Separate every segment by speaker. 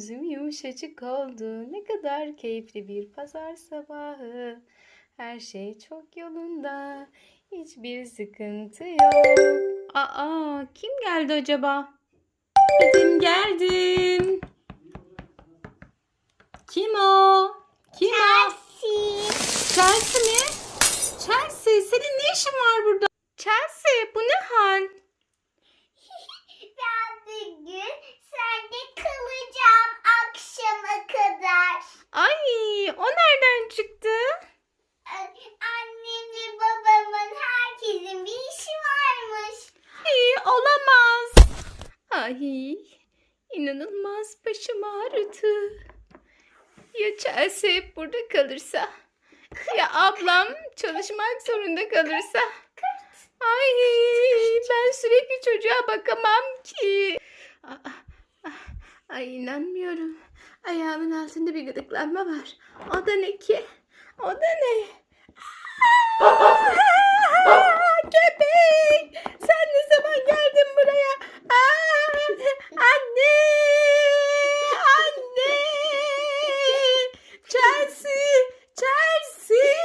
Speaker 1: yüzüm yumuşacık oldu. Ne kadar keyifli bir pazar sabahı. Her şey çok yolunda. Hiçbir sıkıntı yok. Aa, kim geldi acaba? Geldim, geldim. Kim o? Kim o? Chelsea mi? Chelsea, senin ne işin var burada? Chelsea, bu ne hal?
Speaker 2: Ben bugün sende kalacağım akşama kadar.
Speaker 1: Ay, o nereden çıktı?
Speaker 2: Annemle babamın herkesin bir işi varmış.
Speaker 1: Ay, olamaz. Ay, inanılmaz başım ağrıdı. Ya Chelsea hep burada kalırsa? Ya ablam çalışmak zorunda kalırsa? Ay, ben sürekli çocuğa bakamam ki. Aa, ah, Ay inanmıyorum. Ayağımın altında bir gıdıklanma var. O da ne ki? O da ne? Aa, Köpek! Sen ne zaman geldin buraya? Aa, anne! Anne! Chelsea! Chelsea!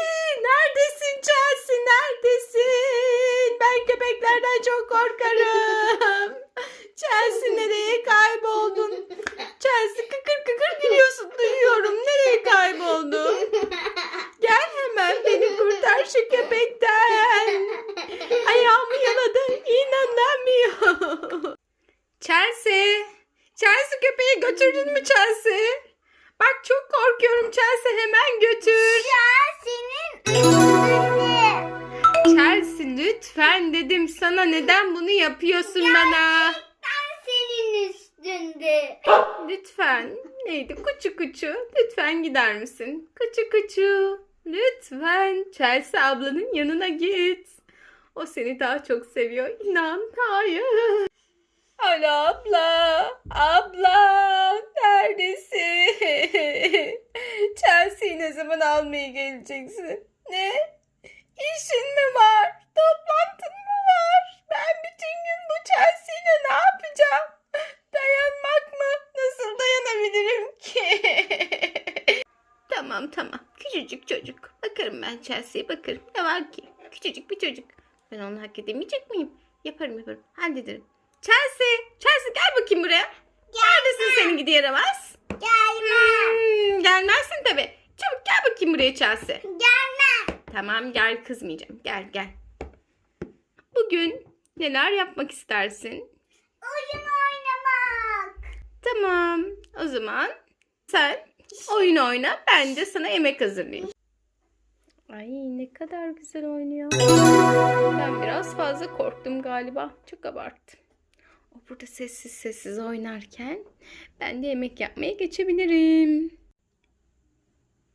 Speaker 1: Neredesin Chelsea? Neredesin? Ben köpeklerden çok korkarım. Chelsea nereye kayboldun? Chelsea kıkır gülüyorsun duyuyorum. Nereye kayboldun? Gel hemen beni kurtar şu köpekten. Ayağımı yaladı. İnanamıyorum. Chelsea. Chelsea köpeği götürdün mü Chelsea? Bak çok korkuyorum Chelsea hemen götür.
Speaker 2: üstünde.
Speaker 1: Chelsea lütfen dedim sana neden bunu yapıyorsun bana?
Speaker 2: Üstünde.
Speaker 1: Lütfen. Neydi? Kuçu kuçu. Lütfen gider misin? Kuçu kuçu. Lütfen. Chelsea ablanın yanına git. O seni daha çok seviyor. İnan. Hayır. Alo abla. Abla. Neredesin? Chelsea'yi ne zaman almaya geleceksin? Ne? İşin mi var? Toplantın mı var? Ben bütün Küçücük çocuk. Bakarım ben Chelsea'ye bakarım. Ne var ki? Küçücük bir çocuk. Ben onu hak edemeyecek miyim? Yaparım yaparım. Hallederim. Chelsea. Chelsea gel bakayım buraya. Neredesin seni gidi yaramaz?
Speaker 2: Gelmem.
Speaker 1: Hmm, gelmezsin tabii. Çabuk gel bakayım buraya Chelsea.
Speaker 2: Gelmem.
Speaker 1: Tamam gel kızmayacağım. Gel gel. Bugün neler yapmak istersin?
Speaker 2: Oyun oynamak.
Speaker 1: Tamam. O zaman sen oyun oyna. Ben de sana yemek hazırlayayım. Ay ne kadar güzel oynuyor. Ben biraz fazla korktum galiba. Çok abarttım. O burada sessiz sessiz oynarken ben de yemek yapmaya geçebilirim.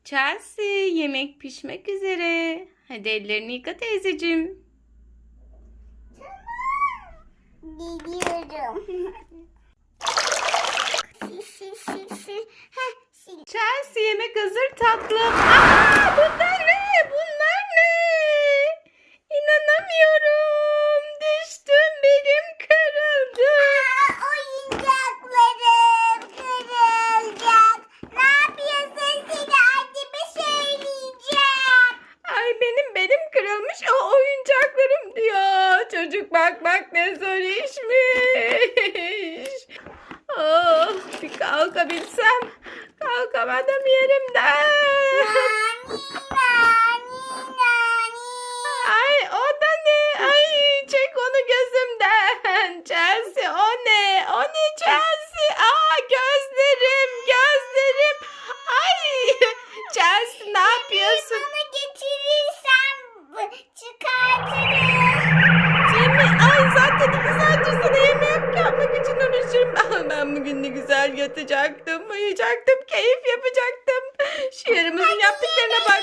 Speaker 1: Chelsea yemek pişmek üzere. Hadi ellerini yıka teyzeciğim.
Speaker 2: Heh, si.
Speaker 1: Chelsea yemek hazır tatlım. Aa, ne? İnanamıyorum. Düştüm benim kırıldı.
Speaker 2: Aa, oyuncaklarım kırılacak. Ne yapıyorsun seni anneme söyleyeceğim.
Speaker 1: Ay benim benim kırılmış o oyuncaklarım diyor. Çocuk bak bak ne zor işmiş. Oh, bir kalkabilsem. Kalkamadım yerimden.
Speaker 2: Nani, nani, nani.
Speaker 1: Ay o da ne? Ay çek onu gözümden. Chelsea o ne? O ne Chelsea? Aa gözlerim gözlerim. Ay Chelsea ne yapıyorsun?
Speaker 2: Bana getirirsen bu- çıkartırım.
Speaker 1: Yemek, ay zaten iki saattir sana yemek yapmak için uğraşıyorum. Ah, Ben bugün ne güzel yatacaktım, uyuyacaktım, keyif yapacaktım. Şu yarımızın yaptıklarına bak.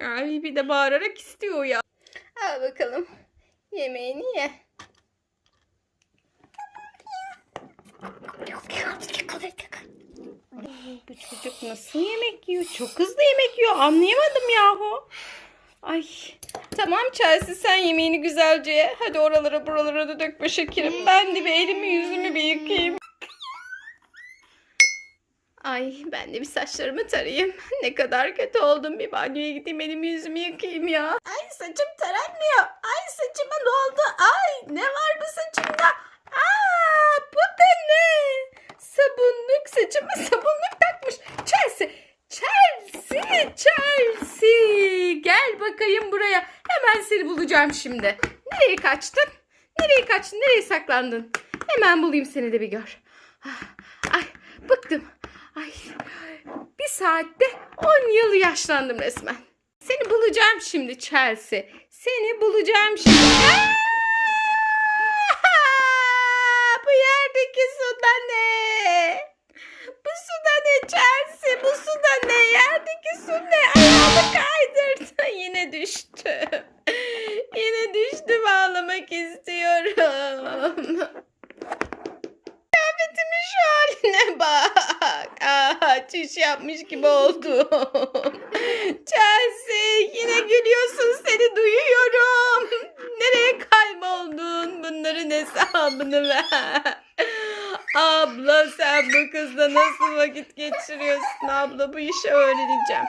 Speaker 1: Ay bir de bağırarak istiyor ya. Al bakalım. Yemeğini ye. Bu çocuk nasıl yemek yiyor? Çok hızlı yemek yiyor. Anlayamadım yahu. Ay tamam Chelsea sen yemeğini güzelce hadi oralara buralara da dökme şekerim. Ben de bir elimi yüzümü bir yıkayayım. Ay ben de bir saçlarımı tarayayım. Ne kadar kötü oldum. Bir banyoya gideyim elimi yüzümü yıkayayım ya. Ay saçım taranmıyor. Ay saçıma ne oldu? Bulacağım şimdi. Nereye kaçtın? Nereye kaçtın? Nereye saklandın? Hemen bulayım seni de bir gör. Ah, Ay bıktım. Ay bir saatte 10 yıl yaşlandım resmen. Seni bulacağım şimdi Chelsea. Seni bulacağım şimdi. Aa! Bu yerdeki su da ne? Bu su da ne Chelsea? Bu su da ne? Yerdeki su ne? Ayağımı kaydırdı. Yine düştüm. Ağlamak istiyorum. Kıyafetimin şu haline bak. Aa, çiş yapmış gibi oldum. Chelsea yine gülüyorsun seni duyuyorum. Nereye kayboldun? Bunların hesabını ver. Abla sen bu kızla nasıl vakit geçiriyorsun abla bu işi öğreneceğim.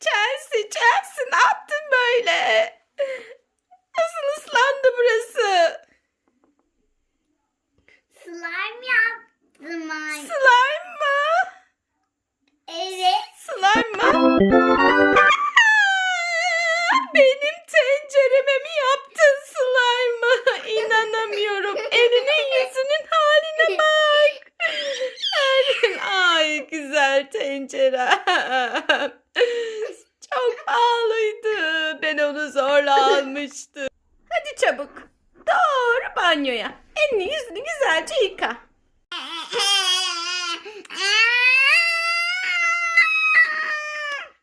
Speaker 1: Chelsea, Chelsea ne yaptın böyle? Nasıl ıslandı burası?
Speaker 2: Slime yaptım anne.
Speaker 1: Slime mı?
Speaker 2: Evet.
Speaker 1: Slime mı? Aa, Benim tencereme mi yaptın slime'ı? İnanamıyorum. Elinin yüzünün haline bak. Elin, ay güzel tencerem. Çok pahalıydı. Ben onu zorla. Hadi çabuk. Doğru banyoya. Elini yüzünü güzelce yıka.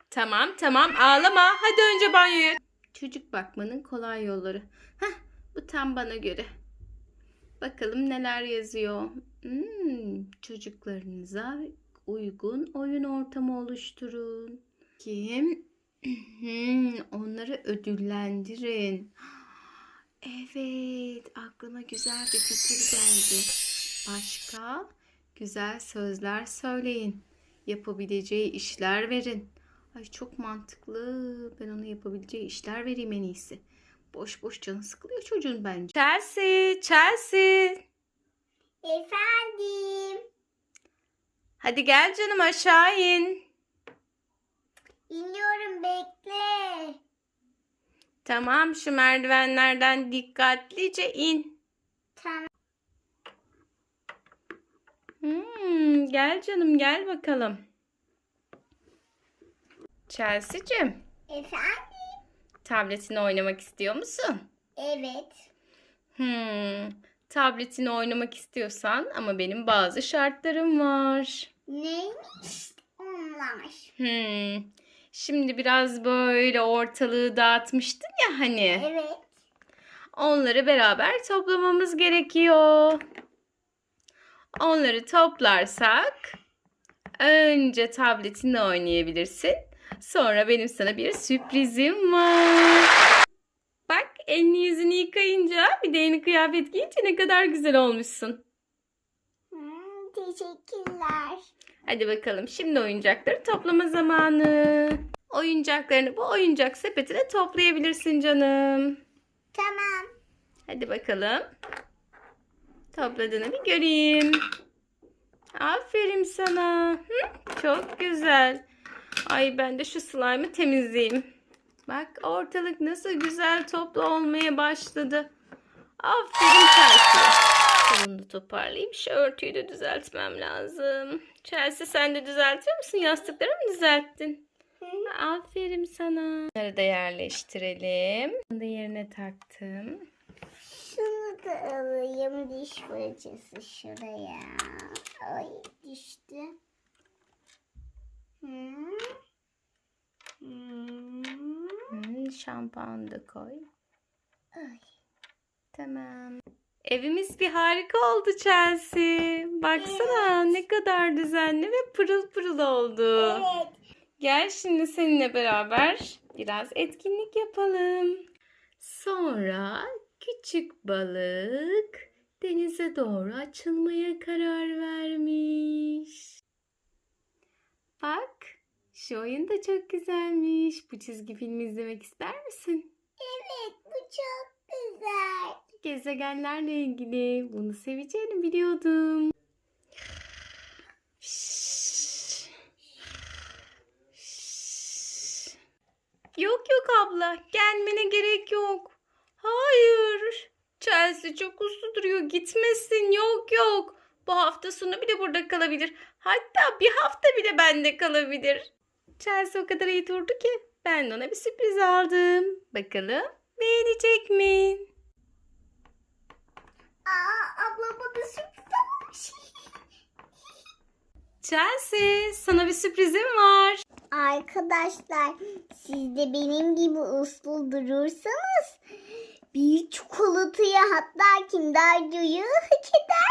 Speaker 1: Tamam tamam ağlama. Hadi önce banyoya. Çocuk bakmanın kolay yolları. Heh, bu tam bana göre. Bakalım neler yazıyor. Hmm, çocuklarınıza uygun oyun ortamı oluşturun. Kim? Onları ödüllendirin. Evet, aklıma güzel bir fikir geldi. Başka güzel sözler söyleyin. Yapabileceği işler verin. Ay çok mantıklı. Ben ona yapabileceği işler vereyim en iyisi. Boş boş canı sıkılıyor çocuğun bence. Chelsea, Chelsea.
Speaker 2: Efendim.
Speaker 1: Hadi gel canım aşağı in.
Speaker 2: İniyorum bekle.
Speaker 1: Tamam şu merdivenlerden dikkatlice in.
Speaker 2: Tamam.
Speaker 1: Hmm, gel canım gel bakalım. Chelsea'cim,
Speaker 2: Efendim.
Speaker 1: tabletini oynamak istiyor musun?
Speaker 2: Evet.
Speaker 1: Hmm, tabletini oynamak istiyorsan ama benim bazı şartlarım var.
Speaker 2: Neymiş onlar?
Speaker 1: Hmm, şimdi biraz böyle ortalığı dağıtmıştın ya hani.
Speaker 2: Evet.
Speaker 1: Onları beraber toplamamız gerekiyor. Onları toplarsak önce tabletinle oynayabilirsin. Sonra benim sana bir sürprizim var. Bak elini yüzünü yıkayınca bir de yeni kıyafet giyince ne kadar güzel olmuşsun.
Speaker 2: Hmm, teşekkürler.
Speaker 1: Hadi bakalım şimdi oyuncakları toplama zamanı. Oyuncaklarını bu oyuncak sepetine toplayabilirsin canım.
Speaker 2: Tamam.
Speaker 1: Hadi bakalım. Topladığını bir göreyim. Aferin sana. Hı? Çok güzel. Ay ben de şu slime'ı temizleyeyim. Bak ortalık nasıl güzel toplu olmaya başladı. Aferin Chelsea. Bunu da toparlayayım. Şu örtüyü de düzeltmem lazım. Chelsea sen de düzeltiyor musun? Yastıkları mı düzelttin? Aferin sana. Bunları da yerleştirelim. Bunu da yerine taktım.
Speaker 2: Şunu da alayım diş fırçası şuraya. Ay düştü. Hmm. Hmm.
Speaker 1: Hmm, şampuan da koy.
Speaker 2: Ay.
Speaker 1: Tamam. Evimiz bir harika oldu Chelsea. Baksana ne kadar düzenli ve pırıl pırıl oldu.
Speaker 2: Evet.
Speaker 1: Gel şimdi seninle beraber biraz etkinlik yapalım. Sonra küçük balık denize doğru açılmaya karar vermiş. Bak, şu oyun da çok güzelmiş. Bu çizgi filmi izlemek ister misin?
Speaker 2: Evet bu çok güzel.
Speaker 1: Gezegenlerle ilgili. Bunu seveceğini biliyordum. Yok yok abla, gelmene gerek yok. Hayır. Chelsea çok uslu duruyor. Gitmesin. Yok yok. Bu hafta sonu bile burada kalabilir. Hatta bir hafta bile bende kalabilir. Chelsea o kadar iyi durdu ki ben de ona bir sürpriz aldım. Bakalım beğenecek mi?
Speaker 2: Aa abla bana sürpriz almış.
Speaker 1: Chelsea, sana bir sürprizim var.
Speaker 2: Arkadaşlar siz de benim gibi uslu durursanız bir çikolatayı hatta Kinder Joy'u hak eder